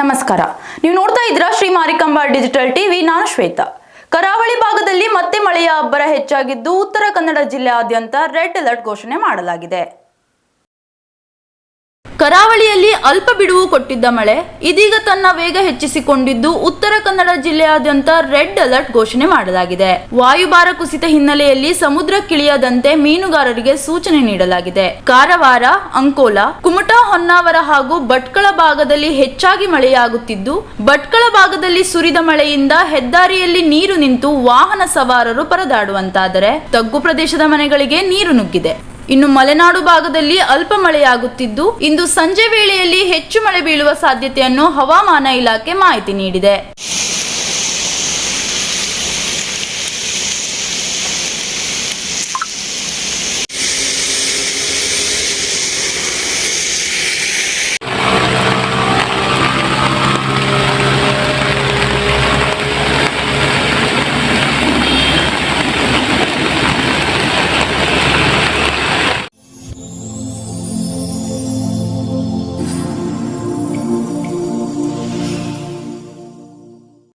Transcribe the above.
ನಮಸ್ಕಾರ. ನೀವು ನೋಡ್ತಾ ಇದ್ರ ಶ್ರೀ ಮಾರಿಕಂಬ ಡಿಜಿಟಲ್ ಟಿವಿ. ನಾನು ಶ್ವೇತಾ. ಕರಾವಳಿ ಭಾಗದಲ್ಲಿ ಮತ್ತೆ ಮಳೆಯ ಅಬ್ಬರ ಹೆಚ್ಚಾಗಿದ್ದು ಉತ್ತರ ಕನ್ನಡ ಜಿಲ್ಲೆಯಾದ್ಯಂತ ರೆಡ್ ಅಲರ್ಟ್ ಘೋಷಣೆ ಮಾಡಲಾಗಿದೆ. ಕರಾವಳಿಯಲ್ಲಿ ಅಲ್ಪ ಬಿಡುವು ಕೊಟ್ಟಿದ್ದ ಮಳೆ, ಇದೀಗ ತನ್ನ ವೇಗ ಹೆಚ್ಚಿಸಿಕೊಂಡಿದ್ದು ಉತ್ತರ ಕನ್ನಡ ಜಿಲ್ಲೆಯಾದ್ಯಂತ ರೆಡ್ ಅಲರ್ಟ್ ಘೋಷಣೆ ಮಾಡಲಾಗಿದೆ. ವಾಯುಭಾರ ಕುಸಿತ ಹಿನ್ನೆಲೆಯಲ್ಲಿ ಸಮುದ್ರಕ್ಕಿಳಿಯದಂತೆ ಮೀನುಗಾರರಿಗೆ ಸೂಚನೆ ನೀಡಲಾಗಿದೆ. ಕಾರವಾರ, ಅಂಕೋಲ, ಕುಮಟಾ, ಹೊನ್ನಾವರ ಹಾಗೂ ಭಟ್ಕಳ ಭಾಗದಲ್ಲಿ ಹೆಚ್ಚಾಗಿ ಮಳೆಯಾಗುತ್ತಿದ್ದು, ಭಟ್ಕಳ ಭಾಗದಲ್ಲಿ ಸುರಿದ ಮಳೆಯಿಂದ ಹೆದ್ದಾರಿಯಲ್ಲಿ ನೀರು ನಿಂತು ವಾಹನ ಸವಾರರು ಪರದಾಡುವಂತಾದರೆ ತಗ್ಗು ಪ್ರದೇಶದ ಮನೆಗಳಿಗೆ ನೀರು ನುಗ್ಗಿದೆ. ಇನ್ನು ಮಲೆನಾಡು ಭಾಗದಲ್ಲಿ ಅಲ್ಪ ಮಳೆಯಾಗುತ್ತಿದ್ದು, ಇಂದು ಸಂಜೆ ವೇಳೆಯಲ್ಲಿ ಹೆಚ್ಚು ಮಳೆ ಬೀಳುವ ಸಾಧ್ಯತೆಯನ್ನು ಹವಾಮಾನ ಇಲಾಖೆ ಮಾಹಿತಿ ನೀಡಿದೆ.